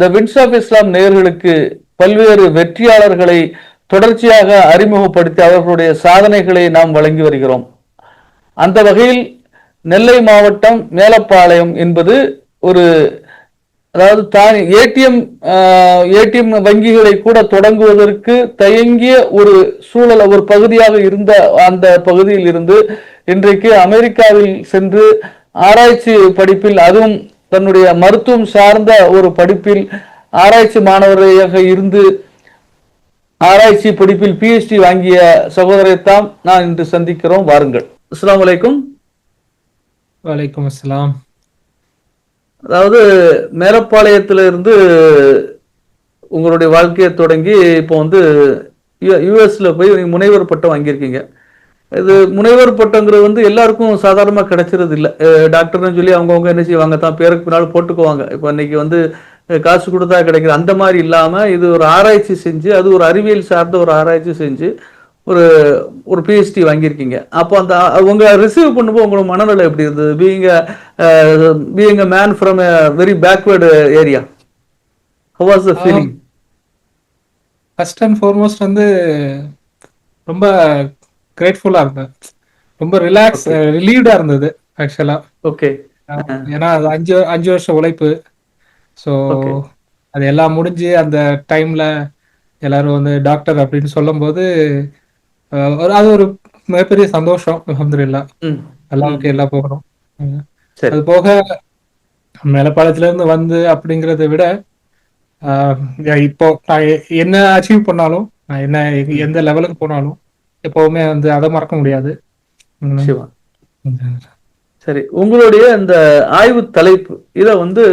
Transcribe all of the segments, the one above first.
The wins of Islam நேர்களுக்கு பல்வேறு வெற்றியாளர்களை தொடர்ச்சியாக அறிமுகப்படுத்தி அவர்களுடைய சாதனைகளை நாம் வழங்கி வருகிறோம். அந்த வகையில் நெல்லை மாவட்டம் மேலப்பாளையம் என்பது ஒரு அதாவது தான் ஏடிஎம் ஏடிஎம் வங்கிகளை கூட தொடங்குவதற்கு தயங்கிய ஒரு சூழல் ஒரு பகுதியாக இருந்த அந்த பகுதியில் இருந்து இன்றைக்கு அமெரிக்காவில் சென்று ஆராய்ச்சி படிப்பில் அதுவும் தன்னுடைய மருத்துவம் சார்ந்த ஒரு படிப்பில் ஆராய்ச்சி மாணவராக இருந்து ஆராய்ச்சி படிப்பில் பிஹெச்டி வாங்கிய சகோதரரைத்தான் நான் இன்று சந்திக்கிறோம். வாருங்கள். அஸ்ஸலாமு அலைக்கும். வலைக்கும் அஸ்ஸலாம். அதாவது மேலப்பாளையத்துல இருந்து உங்களுடைய வாழ்க்கையை தொடங்கி இப்போ வந்து யூஎஸ்ல போய் முனைவர் பட்டம் வாங்கியிருக்கீங்க. இது முனைவர் பட்டங்கிறது வந்து எல்லாருக்கும் சாதாரணமாக கிடைச்சிறது இல்லை டாக்டர்னு சொல்லி அவங்கவுங்க என்ன செய்வாங்க தான் பேருக்கு பின்னால் போட்டுக்குவாங்க. இப்போ இன்னைக்கு வந்து காசு கொடுத்தா கிடைக்கிற அந்த மாதிரி இல்லாமல் இது ஒரு ஆராய்ச்சி செஞ்சு அது ஒரு அறிவியல் சார்ந்த ஒரு ஆராய்ச்சி செஞ்சு ஒரு ஒரு பிஹெச்டி வாங்கியிருக்கீங்க. அப்போ அந்த உங்கள் ரிசீவ் பண்ணும்போது உங்களோட மனநிலை எப்படி இருந்தது? Being being a man from a very backward area how was the feeling first and foremost வந்து ரொம்ப கிரேட்ஃபுல்லா இருந்தேன். ரொம்ப ரிலாக்ஸ் ரிலீவ்டா இருந்தது ஆக்சுவலா ஓகே ஏன்னா அது அஞ்சு அஞ்சு வருஷம் உழைப்பு. ஸோ. அது எல்லாம் முடிஞ்சு அந்த டைம்ல எல்லாரும் வந்து டாக்டர் அப்படின்னு சொல்லும்போது ஒரு அது ஒரு மிகப்பெரிய சந்தோஷம் அல்ஹம்துலில்லாஹ் ம். அல்லாவுக்கு எல்லாம் போகணும். அது போக மேலப்பாளையத்துல இருந்து வந்து அப்படிங்கறத விட இப்போ நான் என்ன அச்சீவ் பண்ணாலும் நான் என்ன எந்த லெவலுக்கு போனாலும் எப்பவுமே வந்து அதை மறக்க முடியாது. சிவா. சரி உங்களுடைய இந்த ஆய்வு தலைப்பு இதை வந்து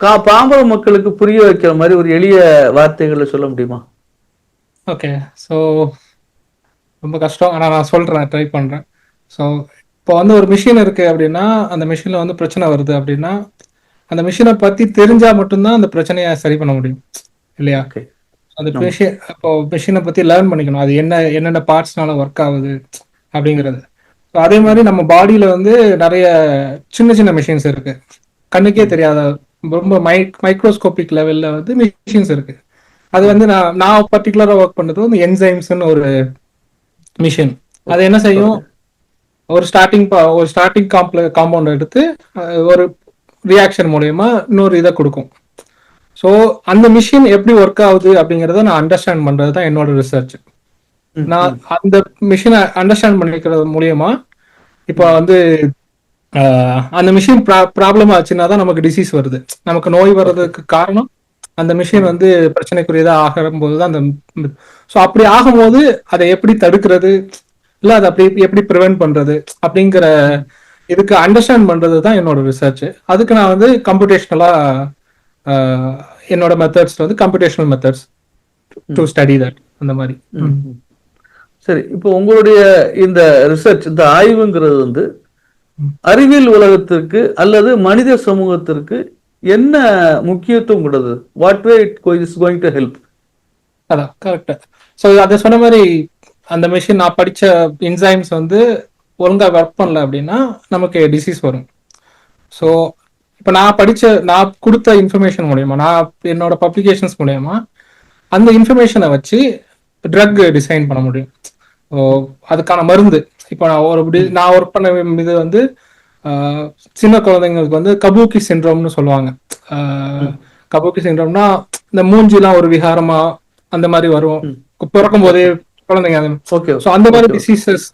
கா பாம்பர மக்களுக்கு புரிய வைக்கிற மாதிரி ஒரு எளிய வார்த்தைகளை சொல்ல முடியுமா? ஓகே ஸோ ரொம்ப கஷ்டம். ஆனால் நான் சொல்றேன் ட்ரை பண்றேன். ஸோ இப்போ வந்து ஒரு மிஷின் இருக்கு அப்படின்னா அந்த மிஷின்ல வந்து பிரச்சனை வருது அப்படின்னா அந்த மிஷினை பத்தி தெரிஞ்சா மட்டும்தான் அந்த பிரச்சனையை சரி பண்ண முடியும். இல்லையா? ஓகே. அந்த மிஷின் இப்போ மிஷினை பத்தி லேர்ன் பண்ணிக்கணும். அது என்ன என்னென்ன பார்ட்ஸ்னால ஒர்க் ஆகுது அப்படிங்கிறது. அதே மாதிரி நம்ம பாடியில வந்து நிறைய சின்ன சின்ன மிஷின்ஸ் இருக்கு. கண்ணுக்கே தெரியாத ரொம்ப மை மைக்ரோஸ்கோபிக் லெவல்ல வந்து மிஷின்ஸ் இருக்கு. அது வந்து நான் நான் பர்டிகுலரா ஒர்க் பண்ணது வந்து என்சைம்ஸ்னு ஒரு மிஷின் அது என்ன செய்யும்? ஒரு ஸ்டார்டிங் ஒரு ஸ்டார்டிங் காம்பவுண்ட் எடுத்து ஒரு ரியாக்ஷன் மூலயமா இன்னொரு இதை கொடுக்கும். ஸோ அந்த மிஷின் எப்படி ஒர்க் ஆகுது அப்படிங்கறத நான் அண்டர்ஸ்டாண்ட் பண்றது தான் என்னோட ரிசர்ச் நான் அந்த மிஷினை அண்டர்ஸ்டாண்ட் பண்ணிக்கிறது மூலியமா இப்போ வந்து அந்த மிஷின் ப்ராப்ளம் ஆச்சுன்னா தான் நமக்கு டிசீஸ் வருது. நமக்கு நோய் வர்றதுக்கு காரணம் அந்த மிஷின் வந்து பிரச்சனைக்குரியதா ஆகும்போது தான் அந்த ஸோ அப்படி ஆகும்போது அதை எப்படி தடுக்கிறது? இல்ல அதை அப்படி எப்படி ப்ரிவென்ட் பண்றது? அப்படிங்கிற இதுக்கு அண்டர்ஸ்டாண்ட் பண்றது தான் என்னோட ரிசர்ச் அதுக்கு நான் வந்து கம்ப்யூட்டேஷனலா என்னோட மெத்தட்ஸ் வந்து computational methods to study that அந்த மாதிரி. சரி இப்போ உங்களுடைய இந்த ரிசர்ச் இந்த ஆய்வுங்கிறது வந்து அறிவியல் உலகத்திற்கு அல்லது மனித சமூகத்திற்கு என்ன முக்கியத்துவம் கொடுது what way it is going to help அதான் கரெக்ட் ஸோ அதை சொன்ன மாதிரி அந்த மிஷின் நான் படிச்ச என்சைம்ஸ் வந்து ஒழுங்கா ஒர்க் பண்ணல அப்படின்னா நமக்கு டிசீஸ் வரும். ஸோ இப்போ நான் படிச்ச நான் கொடுத்த இன்ஃபர்மேஷன் மூலயமா நான் என்னோட பப்ளிகேஷன்ஸ் மூலயமா அந்த இன்ஃபர்மேஷனை வச்சு ட்ரக் டிசைன் பண்ண முடியும். அதுக்கான மருந்து. இப்போ நான் ஒரு நான் ஒர்க் பண்ண இது வந்து சின்ன குழந்தைங்களுக்கு வந்து கபூக்கி சிண்ட்ரோம்னு சொல்லுவாங்க. கபூக்கி சிண்ட்ரோம்னா இந்த மூஞ்சிலாம் ஒரு விகாரமா அந்த மாதிரி வரும். பிறக்கும் போதே குழந்தைங்க ஓகே ஸோ அந்த மாதிரி டிசீசஸ்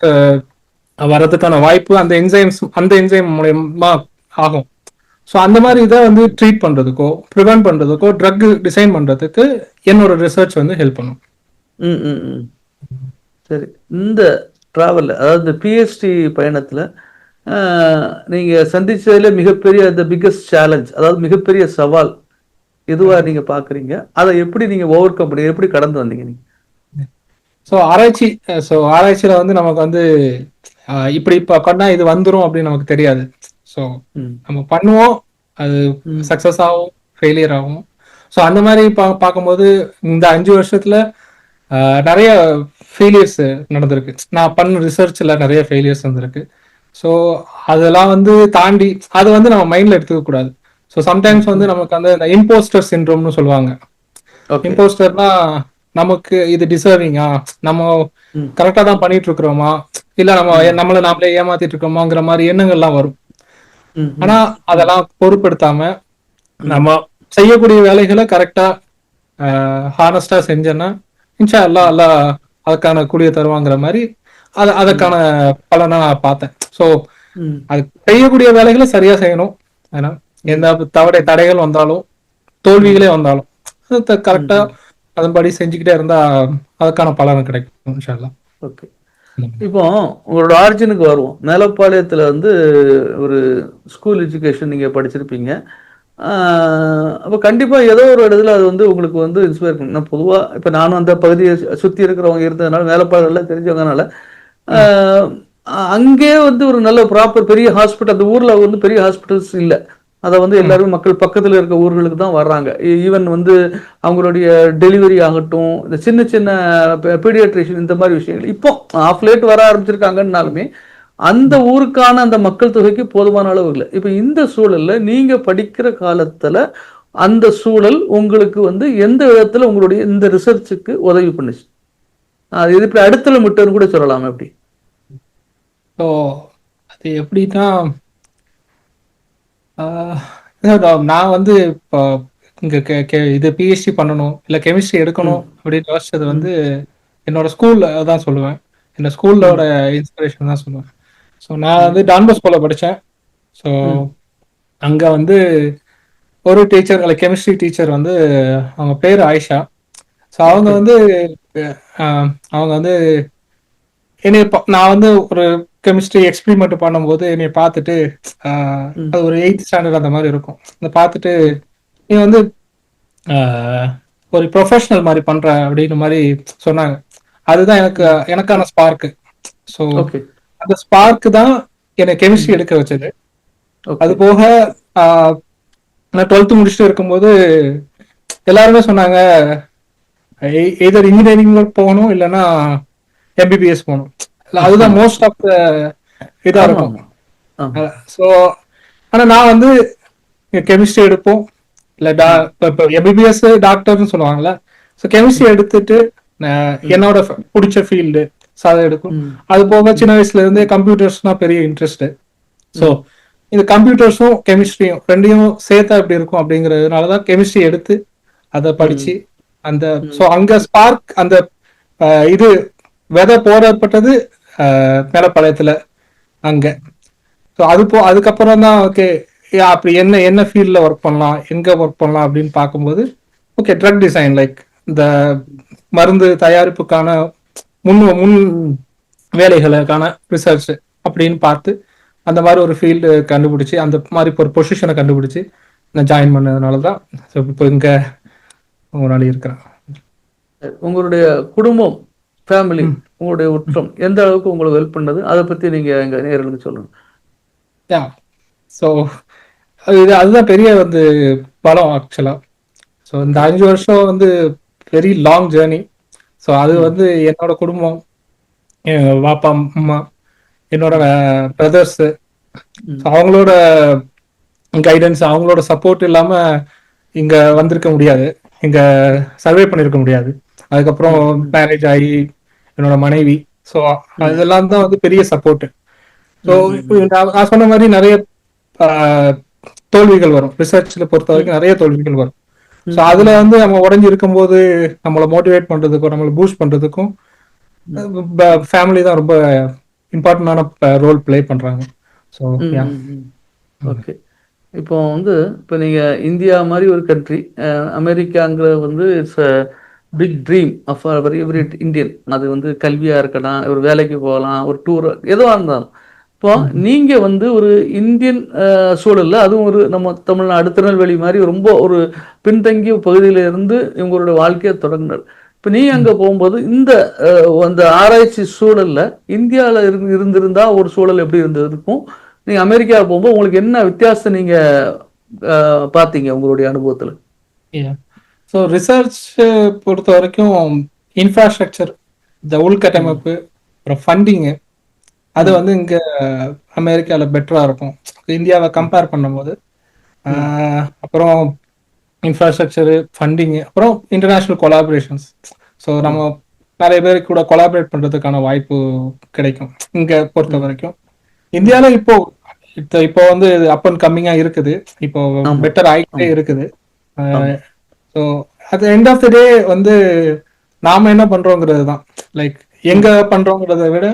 வர்றதுக்கான வாய்ப்பு அந்த என்சைம்ஸ் அந்த என்சைம் மூலயமா ஆகும். ஸோ அந்த மாதிரி இதை வந்து ட்ரீட் பண்றதுக்கோ ப்ரிவென்ட் பண்றதுக்கோ ட்ரக் டிசைன் பண்றதுக்கு என்னோட ரிசர்ச் வந்து ஹெல்ப் பண்ணும். ம். சரி. இந்த டிராவல்ல அதாவது இந்த பிஹெச்டி பயணத்துல ஆஹ், நீங்க சந்திச்சதுல மிகப்பெரிய அந்த பிக்கஸ்ட் சேலஞ்ச் அதாவது மிகப்பெரிய சவால் எதுவா நீங்க பாக்குறீங்க? அதை எப்படி நீங்க ஓவர் கம் பண்ணி எப்படி கடந்து வந்தீங்க நீங்க? ஸோ ஆராய்ச்சி ஸோ ஆராய்ச்சியில வந்து நமக்கு வந்து இப்படி இப்போ பண்ணா இது வந்துரும் அப்படின்னு நமக்கு தெரியாது. ஸோ நம்ம பண்ணுவோம். அது சக்சஸ் ஆகும் ஃபெயிலியர் ஆகும். ஸோ அந்த மாதிரி பா பார்க்கும்போது இந்த அஞ்சு வருஷத்துல நிறைய ஃபெயிலியர்ஸ் நடந்திருக்கு. நான் பண்ண ரிசர்ச்ல நிறைய ஃபெயிலியர்ஸ் வந்திருக்கு. ஸோ அதெல்லாம் வந்து தாண்டி அதை வந்து நம்ம மைண்ட்ல எடுத்துக்க கூடாது. ஸோ சம்டைம்ஸ் வந்து நமக்கு அந்த இம்போஸ்டர் சிண்ட்ரோம்னு சொல்லுவாங்க. இம்போஸ்டர்னா நமக்கு இது டிசர்விங்கா நம்ம. கரெக்டா தான் பண்ணிட்டு இருக்கிறோமா இல்ல நம்ம நம்மள நாமளே ஏமாத்திட்டு இருக்கோமாங்கிற மாதிரி எண்ணங்கள்லாம் வரும். ஆனா அதெல்லாம் பொருட்படுத்தாம நம்ம செய்யக்கூடிய வேலைகளை கரெக்டா ஹானஸ்டா செஞ்சேன்னா இன்ஷா அல்லாஹ் அல்லாஹ் அதுக்கான கூலிய தருவாங்கிற மாதிரி அது அதுக்கான பலனை நான் பார்த்தேன். ஸோ அது செய்யக்கூடிய வேலைகளை சரியா செய்யணும். ஏன்னா எந்த தவறை தடைகள் வந்தாலும் தோல்விகளே வந்தாலும் அது கரெக்டா அதன்படி செஞ்சுக்கிட்டே இருந்தா அதுக்கான பலன் கிடைக்கும் ஓகே. இப்போ உங்களோட ஆரிஜினுக்கு வருவோம். மேலப்பாளையத்துல வந்து ஒரு ஸ்கூல் எஜுகேஷன் நீங்கள் படிச்சிருப்பீங்க. அப்போ கண்டிப்பாக ஏதோ ஒரு இடத்துல அது வந்து உங்களுக்கு வந்து இன்ஸ்பயர் பண்ணும் நான் பொதுவாக இப்போ நானும் அந்த பகுதியை சுற்றி இருக்கிறவங்க இருந்ததுனால மேலப்பாளையம் தெரிஞ்சவங்கனால அங்கே வந்து ஒரு நல்ல ப்ராப்பர் பெரிய ஹாஸ்பிட்டல் அந்த ஊரில் வந்து பெரிய ஹாஸ்பிட்டல்ஸ் இல்லை. அதை வந்து எல்லாருமே மக்கள் பக்கத்தில் இருக்க ஊர்களுக்கு தான் வர்றாங்க. E, ஈவன் வந்து அவங்களுடைய டெலிவரி ஆகட்டும் இந்த சின்ன சின்ன பீடியாட்ரிஷியன் இந்த மாதிரி விஷயங்கள். இப்போ ஆஃப் லேட் வர ஆரம்பிச்சிருக்காங்கன்னாலுமே அந்த ஊருக்கான அந்த மக்கள் தொகைக்கு போதுமான அளவு இல்லை. இப்போ இந்த சூழல்ல நீங்க படிக்கிற காலத்துல அந்த சூழல் உங்களுக்கு வந்து எந்த விதத்துல உங்களுடைய இந்த ரிசர்ச்சுக்கு உதவி பண்ணுச்சு? அது இது இப்படி அடுத்தல மட்டும் கூட சொல்லலாம் எப்படி ஸோ அது எப்படின்னா நான் வந்து இப்போ இங்க இது பிஹெச்டி பண்ணணும் இல்ல கெமிஸ்ட்ரி எடுக்கணும் அப்படின்னு யோசிச்சது வந்து என்னோட ஸ்கூல்ல தான் சொல்லுவேன். என்ன ஸ்கூல்லோட இன்ஸ்பிரேஷன் தான் சொல்லுவேன். ஸோ நான் வந்து டான்பஸ்கோல படித்தேன் ஸோ அங்க வந்து ஒரு டீச்சர் கெமிஸ்ட்ரி டீச்சர் வந்து அவங்க பேர் ஆயிஷா. ஸோ அவங்க வந்து அவங்க வந்து என்னை நான் வந்து ஒரு கெமிஸ்ட்ரி எக்ஸ்பெரிமெண்ட் பண்ணும்போது என்னை பார்த்துட்டு அது ஒரு எயித் ஸ்டாண்டர்ட் அந்த மாதிரி இருக்கும். அதை பார்த்துட்டு நீ வந்து ஒரு ப்ரொஃபஷனல் மாதிரி பண்ற அப்படின்னு மாதிரி சொன்னாங்க. அதுதான் எனக்கு எனக்கான ஸ்பார்க்கு ஸோ அந்த ஸ்பார்க் தான் என்னை கெமிஸ்ட்ரி எடுக்க வச்சது. அது போக நான் டுவெல்த் முடிச்சுட்டு இருக்கும்போது எல்லாருமே சொன்னாங்க எதர் இன்ஜினியரிங் போகணும் இல்லைன்னா எம்பிபிஎஸ் போகணும். அதுதான் மோஸ்ட் ஆஃப் இதா இருக்கும். ஸோ ஆனா நான் வந்து கெமிஸ்ட்ரி எடுப்போம். இல்ல டா இப்போ எம்பிபிஎஸ் டாக்டர்னு சொல்லுவாங்கல்ல. ஸோ கெமிஸ்ட்ரி எடுத்துட்டு என்னோட பிடிச்ச ஃபீல்டு ஸோ அதை எடுக்கும். அது போக சின்ன வயசுல இருந்தே கம்ப்யூட்டர்ஸ்னா பெரிய இன்ட்ரெஸ்ட் ஸோ இந்த கம்ப்யூட்டர்ஸும் கெமிஸ்ட்ரியும் ரெண்டையும் சேர்த்தா எப்படி இருக்கும் அப்படிங்கிறதுனால தான் கெமிஸ்ட்ரி எடுத்து அதை படிச்சு அந்த ஸோ அங்க ஸ்பார்க் அந்த இது விதை போடப்பட்டது மேலப்பாளையத்தில் அங்கே. ஸோ அது போ அதுக்கப்புறம் தான் ஓகே அப்படி என்ன என்ன ஃபீல்டில் ஒர்க் பண்ணலாம் எங்கே ஒர்க் பண்ணலாம் அப்படின்னு பார்க்கும்போது ஓகே ட்ரக் டிசைன் லைக் இந்த மருந்து தயாரிப்புக்கான முன் முன் வேலைகளுக்கான ரிசர்ச் அப்படின்னு பார்த்து அந்த மாதிரி ஒரு ஃபீல்டு கண்டுபிடிச்சி அந்த மாதிரி ஒரு பொசிஷனை கண்டுபிடிச்சி நான் ஜாயின் பண்ணதுனால தான் ஸோ இப்போ இங்கே ஒரு நாள் இருக்கிறேன். உங்களுடைய குடும்பம் ஃபேமிலி உங்களுடைய உற்றம் எந்த அளவுக்கு உங்களுக்கு ஹெல்ப் பண்ணது அதை பத்தி நீங்க எங்க நேர்களுக்கு சொல்லுங்க. யா ஸோ இது அதுதான் பெரிய வந்து பலம் ஆக்சுவலாக ஸோ இந்த அஞ்சு வருஷம் வந்து வெரி லாங் ஜேர்னி ஸோ அது வந்து என்னோட குடும்பம் என் பாப்பா அம்மா என்னோட பிரதர்ஸு அவங்களோட கைடன்ஸ் அவங்களோட சப்போர்ட் இல்லாம இங்க வந்திருக்க முடியாது. இங்க சர்வே பண்ணிருக்க முடியாது. அதுக்கப்புறம் மேரேஜ் ஆகி என்னோட மனைவி. ஸோ அதெல்லாம் தான் வந்து பெரிய சப்போர்ட் ஸோ நான் சொன்ன மாதிரி நிறைய தோல்விகள் வரும். ரிசர்ச்ல பொறுத்த வரைக்கும் நிறைய தோல்விகள் வரும். ஸோ அதுல வந்து நம்ம உடஞ்சி இருக்கும்போது நம்மளை மோட்டிவேட் பண்றதுக்கும் நம்மளை பூஸ்ட் பண்றதுக்கும் ஃபேமிலி தான் ரொம்ப இம்பார்ட்டன்டான ரோல் ப்ளே பண்றாங்க. ஸோ ஓகே இப்போ வந்து இப்போ நீங்க இந்தியா மாதிரி ஒரு கண்ட்ரி அமெரிக்காங்கிற வந்து it's big dream of very every Indian அது வந்து கல்வியா இருக்கலாம் ஒரு வேலைக்கு போகலாம் ஒரு டூர் எதுவா இருந்தாலும். இப்போ நீங்க வந்து ஒரு இந்தியன் சூழல்ல அதுவும் ஒரு நம்ம தமிழ்நாடு திருநெல்வேலி மாதிரி ரொம்ப ஒரு பின்தங்கிய பகுதியில இருந்து உங்களுடைய வாழ்க்கையை தொடங்கினார். இப்போ நீ அங்க போகும்போது இந்த அந்த ஆராய்ச்சி சூழல்ல இந்தியால இருந்து இருந்திருந்தா ஒரு சூழல் எப்படி இருந்திருக்கும் நீங்க அமெரிக்கா போகும்போது உங்களுக்கு என்ன வித்தியாசத்தை நீங்க அஹ், பார்த்தீங்க உங்களுடைய அனுபவத்துல? ஸோ ரிசர்ச் பொறுத்த வரைக்கும் இன்ஃப்ராஸ்ட்ரக்சர் இந்த உள்கட்டமைப்பு அப்புறம் ஃபண்டிங்கு அது வந்து இங்க அமெரிக்கால பெட்டரா இருக்கும். இந்தியாவை கம்பேர் பண்ணும்போது அப்புறம் இன்ஃப்ராஸ்ட்ரக்சரு ஃபண்டிங்கு அப்புறம் இன்டர்நேஷ்னல் கொலாபரேஷன்ஸ் ஸோ நம்ம நிறைய பேர் கூட கொலாபரேட் பண்றதுக்கான வாய்ப்பு கிடைக்கும் இங்க பொறுத்த வரைக்கும். இந்தியால இப்போ இப்போ வந்து அப் அண்ட் கம்மிங்கா இருக்குது. இப்போ. பெட்டர் ஆகிட்டே இருக்குது. So at end of the day வந்து நாம என்ன பண்றோங்கிறது தான். லைக் எங்க பண்றோங்கிறத விட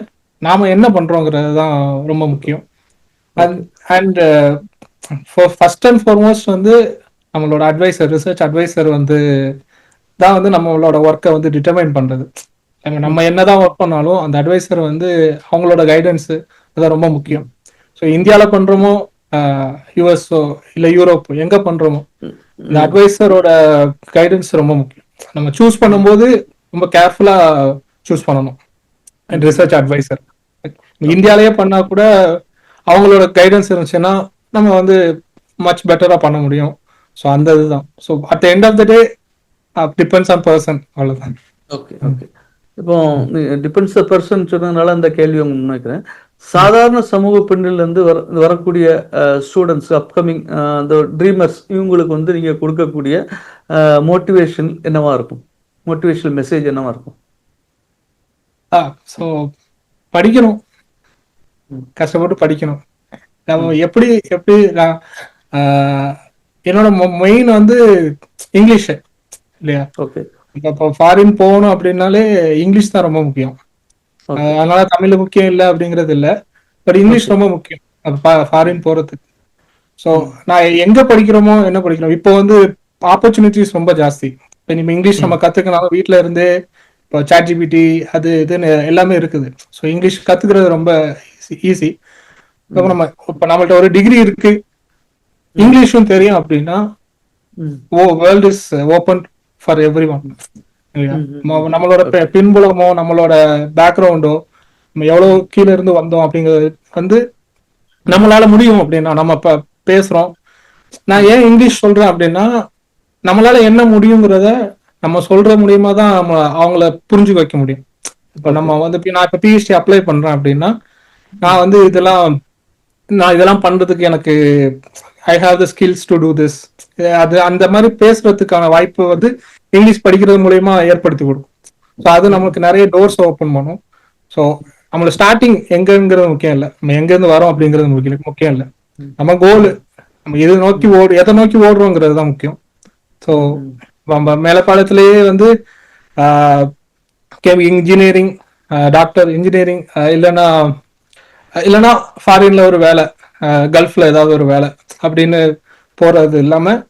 நாம என்ன பண்றோங்கிறது தான் ரொம்ப முக்கியம். அண்ட் ஃபர்ஸ்ட் அண்ட் ஃபார்மோஸ்ட் வந்து நம்மளோட அட்வைசர் ரிசர்ச் அட்வைசர் வந்து தான் வந்து நம்மளோட ஒர்க்கை வந்து டிட்டர்மைன் பண்றது. நம்ம நம்ம என்னதான் ஒர்க் பண்ணாலும் அந்த அட்வைசர் வந்து அவங்களோட கைடன்ஸ் அதான் ரொம்ப முக்கியம். ஸோ இந்தியாவில் பண்றோமோ யூஎஸ்ஓ இல்லை யூரோப் எங்க பண்றோமோ? இந்த அட்வைசரோட கைடன்ஸ் ரொம்ப முக்கியம். நம்ம சூஸ் பண்ணும்போது ரொம்ப கேர்ஃபுல்லா சூஸ் பண்ணணும். ரிசர்ச் அட்வைசர் இந்தியாலயே பண்ணா கூட அவங்களோட கைடன்ஸ் இருந்துச்சுன்னா நம்ம வந்து மச் பெட்டரா பண்ண முடியும். ஸோ அந்த இதுதான். So at end of the day depends on person அவ்வளவுதான். ஓகே ஓகே இப்போ டிபெண்ட்ஸ் பர்சன் சொன்னதுனால அந்த கேள்வி உங்க முன்வைக்கிறேன் சாதாரண சமூக பெண்ணில் இருந்து வர வரக்கூடிய ஸ்டூடெண்ட்ஸ் அப்கமிங் அந்த ட்ரீமர்ஸ் இவங்களுக்கு வந்து நீங்க கொடுக்கக்கூடிய மோட்டிவேஷன் என்னவா இருக்கும்? மோட்டிவேஷனல் மெசேஜ் என்னவா இருக்கும்? ஸோ படிக்கணும். கஷ்டப்பட்டு படிக்கணும். நம்ம எப்படி எப்படி நான் என்னோட மெயின் வந்து இங்கிலீஷ் இல்லையா? ஓகே இப்ப ஃபாரின் போகணும் அப்படின்னாலே இங்கிலீஷ் தான் ரொம்ப முக்கியம். அதனால தமிழ் முக்கியம் இல்லை அப்படிங்கிறது இல்ல. பட் இங்கிலீஷ் ரொம்ப முக்கியம். ஃபாரின் போறதுக்கு. ஸோ நான் எங்க படிக்கிறோமோ என்ன படிக்கிறோம்? இப்போ வந்து ஆப்பர்ச்சுனிட்டிஸ் ரொம்ப ஜாஸ்தி. இப்போ நம்ம இங்கிலீஷ் நம்ம கத்துக்கனாலும் வீட்ல இருந்தே இப்போ சாட் ஜிபிடி அது இதுன்னு எல்லாமே இருக்குது. ஸோ இங்கிலீஷ் கத்துக்கிறது ரொம்ப ஈஸி இப்போ நம்ம இப்போ நம்மள்ட்ட ஒரு டிகிரி இருக்கு. இங்கிலீஷும் தெரியும் அப்படின்னா ஓ world is open for every one நம்மளோட பின்புலமோ நம்மளோட பேக்ரவுண்டோ நம்ம எவ்வளவு கீழ இருந்து வந்தோம் அப்படிங்கிறது வந்து நம்மளால முடியும் அப்படின்னா நம்ம இப்ப பேசுறோம். நான் ஏன் இங்கிலீஷ் சொல்றேன் அப்படின்னா நம்மளால என்ன முடியுங்கிறத நம்ம சொல்ற மூலியமா தான் நம்ம அவங்கள புரிஞ்சு வைக்க முடியும். இப்ப நம்ம வந்து நான் இப்ப பிஹெச்டி அப்ளை பண்றேன் அப்படின்னா நான் வந்து இதெல்லாம் நான் இதெல்லாம் பண்றதுக்கு எனக்கு I have the skills to do this அது அந்த மாதிரி பேசுறதுக்கான வாய்ப்பு வந்து இங்கிலீஷ் படிக்கிறது மூலயமா ஏற்படுத்தி கொடுக்கும். ஸோ அது நமக்கு நிறைய டோர்ஸ் ஓப்பன் பண்ணும். ஸோ நம்மளோட ஸ்டார்டிங் எங்கங்கிறது முக்கியம் இல்லை. நம்ம எங்கேருந்து வரோம் அப்படிங்கிறது முக்கியம் முக்கியம் இல்லை. நம்ம கோல் நம்ம எது நோக்கி ஓடு எதை நோக்கி ஓடுறோங்கிறது தான் முக்கியம். ஸோ நம்ம மேலப்பாளத்திலேயே வந்து இன்ஜினியரிங் டாக்டர் இன்ஜினியரிங் இல்லைன்னா இல்லைன்னா ஃபாரின்ல ஒரு வேலை கல்ஃப்ல ஏதாவது ஒரு வேலை அப்படின்னு போறது இல்லாமல்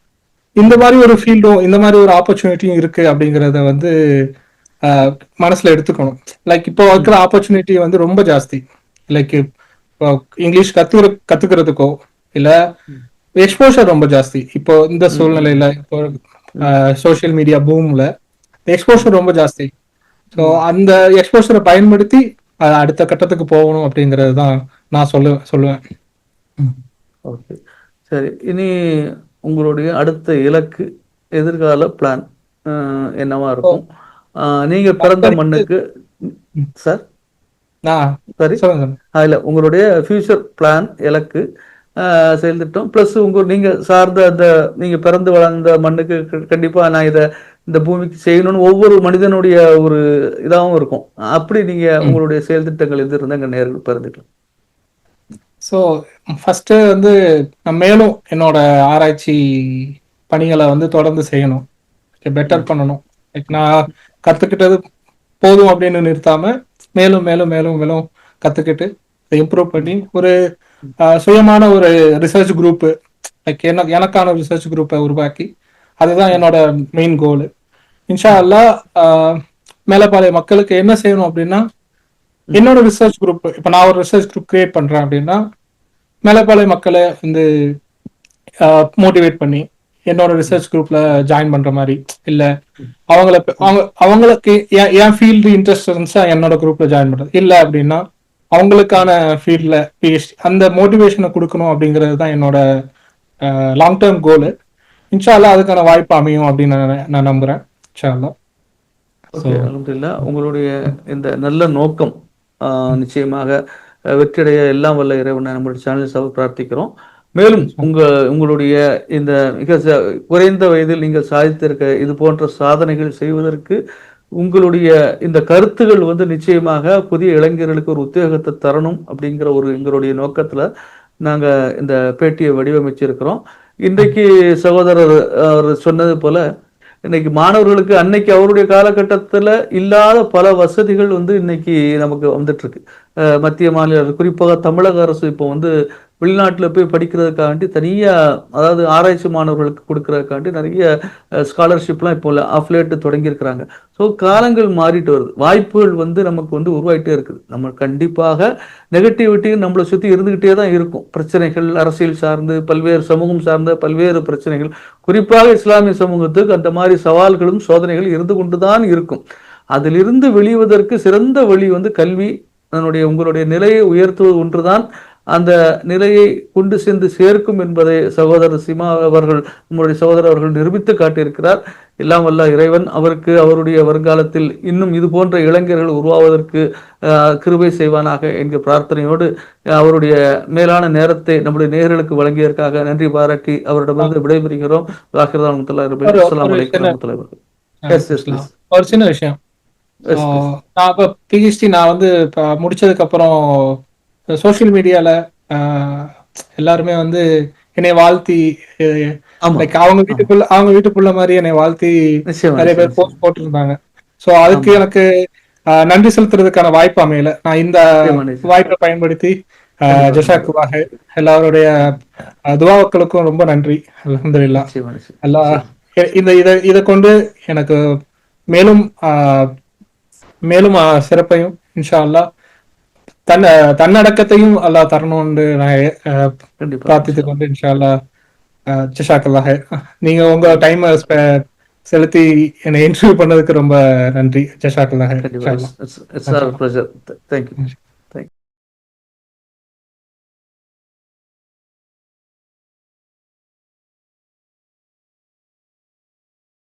இந்த மாதிரி ஒரு ஃபீல்டும் இந்த மாதிரி ஒரு ஆப்பர்ச்சுனிட்டியும் இருக்கு அப்படிங்கறத வந்து மனசுல எடுத்துக்கணும். லைக் இப்போ இருக்கிற ஆப்பர்ச்சுனிட்டி வந்து ரொம்ப ஜாஸ்தி. லைக் இங்கிலீஷ் கத்துக்கிற கத்துக்கிறதுக்கோ இல்ல எக்ஸ்போஷர் ரொம்ப ஜாஸ்தி. இப்போ இந்த சூழ்நிலையில இப்போ சோஷியல் மீடியா பூம்ல எக்ஸ்போஷர் ரொம்ப ஜாஸ்தி. ஸோ அந்த எக்ஸ்போஷரை பயன்படுத்தி அடுத்த கட்டத்துக்கு போகணும் அப்படிங்கிறது தான் நான் சொல்ல சொல்லுவேன். ஓகே. சரி இனி உங்களுடைய அடுத்த இலக்கு எதிர்கால பிளான் என்னவா இருக்கும்? நீங்க பிறந்த மண்ணுக்கு சார் சரி இல்ல உங்களுடைய ஃபியூச்சர் பிளான் இலக்கு ஆஹ், செயல் திட்டம் ப்ளஸ் உங்க நீங்க சார்ந்த அந்த நீங்க பிறந்து வளர்ந்த மண்ணுக்கு கண்டிப்பா நான் இத இந்த பூமிக்கு செய்யணும்னு ஒவ்வொரு மனிதனுடைய ஒரு இதாகவும் இருக்கும். அப்படி நீங்க உங்களுடைய செயல் திட்டங்கள் எது இருந்தா எங்க நேர்கள் பகிர்ந்துக்கலாம். ஸோ ஃபர்ஸ்ட் வந்து நான் மேலும் என்னோட ஆராய்ச்சி பணிகளை வந்து தொடர்ந்து செய்யணும். பெட்டர் பண்ணணும். லைக் நான் கத்துக்கிட்டது போதும் அப்படின்னு நிறுத்தாம மேலும் மேலும் மேலும் மேலும் கத்துக்கிட்டு இம்ப்ரூவ் பண்ணி ஒரு சுயமான ஒரு ரிசர்ச் குரூப் லைக் என்ன எனக்கான ரிசர்ச் குரூப்பை உருவாக்கி அதுதான் என்னோட மெயின் கோல் இன்ஷா அல்லாஹ் ஆஹ், மேலப்பாளைய மக்களுக்கு என்ன செய்யணும் அப்படின்னா என்னோட ரிசர்ச் குரூப் இப்ப நான் ஒரு ரிசர்ச் குரூப் கிரியேட் பண்றேன் அப்படின்னா மேலப்பாளைய மக்களை வந்து மோட்டிவேட் பண்ணி என்னோட ரிசர்ச் குரூப்ல ஜாயின் பண்ற மாதிரி இல்ல அவங்கள அவங்க அவங்களுக்கு என்- என் ஃபீல்டு இன்ட்ரெஸ்ட் இருந்துச்சா என்னோட குரூப்ல ஜாயின் பண்றது. இல்ல அப்படின்னா அவங்களுக்கான ஃபீல்ட்ல பிஹெச்டி அந்த மோட்டிவேஷனை கொடுக்கணும் அப்படிங்கிறது தான் என்னோட லாங் டேர்ம் கோல் இன்ஷா அல்லாஹ் அதுக்கான வாய்ப்பு அமையும் அப்படின்னு நான் நம்புறேன் இன்ஷா அல்லாஹ் ஓகே அல்ஹம்துலில்லாஹ். உங்களுடைய இந்த நல்ல நோக்கம் நிச்சயமாக வெற்றிடைய வெற்றியடைய எல்லாம் வல்ல இறைவனை நம்மளுடைய சேனல் சார்பாக பிரார்த்திக்கிறோம். மேலும் உங்க உங்களுடைய இந்த மிக ச- குறைந்த வயதில் நீங்கள் சாதித்திருக்க இது போன்ற சாதனைகள் செய்வதற்கு உங்களுடைய இந்த கருத்துகள் வந்து நிச்சயமாக புதிய இளைஞர்களுக்கு ஒரு உத்வேகத்தை தரணும் அப்படிங்கிற ஒரு எங்களுடைய நோக்கத்துல நாங்க இந்த பேட்டியை வடிவமைச்சிருக்கிறோம். இன்றைக்கு சகோதரர் அவர் சொன்னது போல இன்னைக்கு மாணவர்களுக்கு அன்னைக்கு அவருடைய காலகட்டத்தில் இல்லாத பல வசதிகள் வந்து இன்னைக்கு நமக்கு வந்துட்டு இருக்கு. மத்திய மாநில குறிப்பாக தமிழக அரசு இப்போ வந்து வெளிநாட்டில் போய் படிக்கிறதுக்காண்டி தனியாக அதாவது ஆராய்ச்சி மாணவர்களுக்கு கொடுக்கறதுக்காண்டி நிறைய ஸ்காலர்ஷிப்லாம் இப்போ அஃப்லேட் தொடங்கியிருக்கிறாங்க. ஸோ காலங்கள் மாறிட்டு வருது. வாய்ப்புகள் வந்து நமக்கு வந்து உருவாயிட்டே இருக்குது. நம்ம கண்டிப்பாக நெகட்டிவிட்டி நம்மளை சுற்றி இருந்துக்கிட்டே தான் இருக்கும். பிரச்சனைகள் அரசியல் சார்ந்து பல்வேறு சமூகம் சார்ந்த பல்வேறு பிரச்சனைகள். குறிப்பாக இஸ்லாமிய சமூகத்துக்கு அந்த மாதிரி சவால்களும் சோதனைகள் இருந்து கொண்டு தான் இருக்கும். அதிலிருந்து வெளிவதற்கு சிறந்த வழி வந்து கல்வி அதனுடைய உங்களுடைய நிலையை உயர்த்துவது ஒன்றுதான். அந்த நிலையை கொண்டு சென்று சேர்க்கும் என்பதை சகோதரர் சிமா அவர்கள் நம்முடைய சகோதரர் அவர்கள் நிரூபித்து காட்டியிருக்கிறார். எல்லாம் வல்ல இறைவன் அவருக்கு அவருடைய வருங்காலத்தில் இன்னும் இது போன்ற இளைஞர்கள் உருவாவதற்கு கிருபை செய்வானாக என்கிற பிரார்த்தனையோடு அவருடைய மேலான நேரத்தை நம்முடைய நேயர்களுக்கு வழங்கியதற்காக நன்றி பாராட்டி அவரிடமிருந்து விடைபெறுகிறோம். ஒரு- சின்ன- விஷயம். நான் இப்போ பிஹெச்டி நான் வந்து முடிச்சதுக்கு அப்புறம் சோஷியல் மீடியால எல்லாருமே வந்து என்னை வாழ்த்தி like அவங்க வீட்டுக்குள்ள அவங்க வீட்டுக்குள்ள மாதிரி என்னை வாழ்த்தி நிறைய பேர். போஸ்ட் போட்டிருந்தாங்க. சோ அதுக்கு எனக்கு நன்றி செலுத்துறதுக்கான வாய்ப்பு அமையல. நான் இந்த. வாய்ப்பை பயன்படுத்தி ஜஷாக்குவாக எல்லாருடைய துவாக்களுக்கும் ரொம்ப நன்றி. நிச்சயமா. எல்லா இந்த இதை இதை கொண்டு எனக்கு மேலும் மேலும் சிறப்பையும் இன்ஷா அல்லாஹ் தன் தன்னடக்கத்தையும் அல்லாஹ் தரணும்னு நான் பிரார்த்தித்துக் கொண்டு இன்ஷா அல்லாஹ் ஆஹ், ஜஸாக்கல்லாஹ் நீங்க உங்க டைம் செலுத்தி என்னை இன்டர்வியூ பண்ணதுக்கு ரொம்ப நன்றி. Pleasure thank you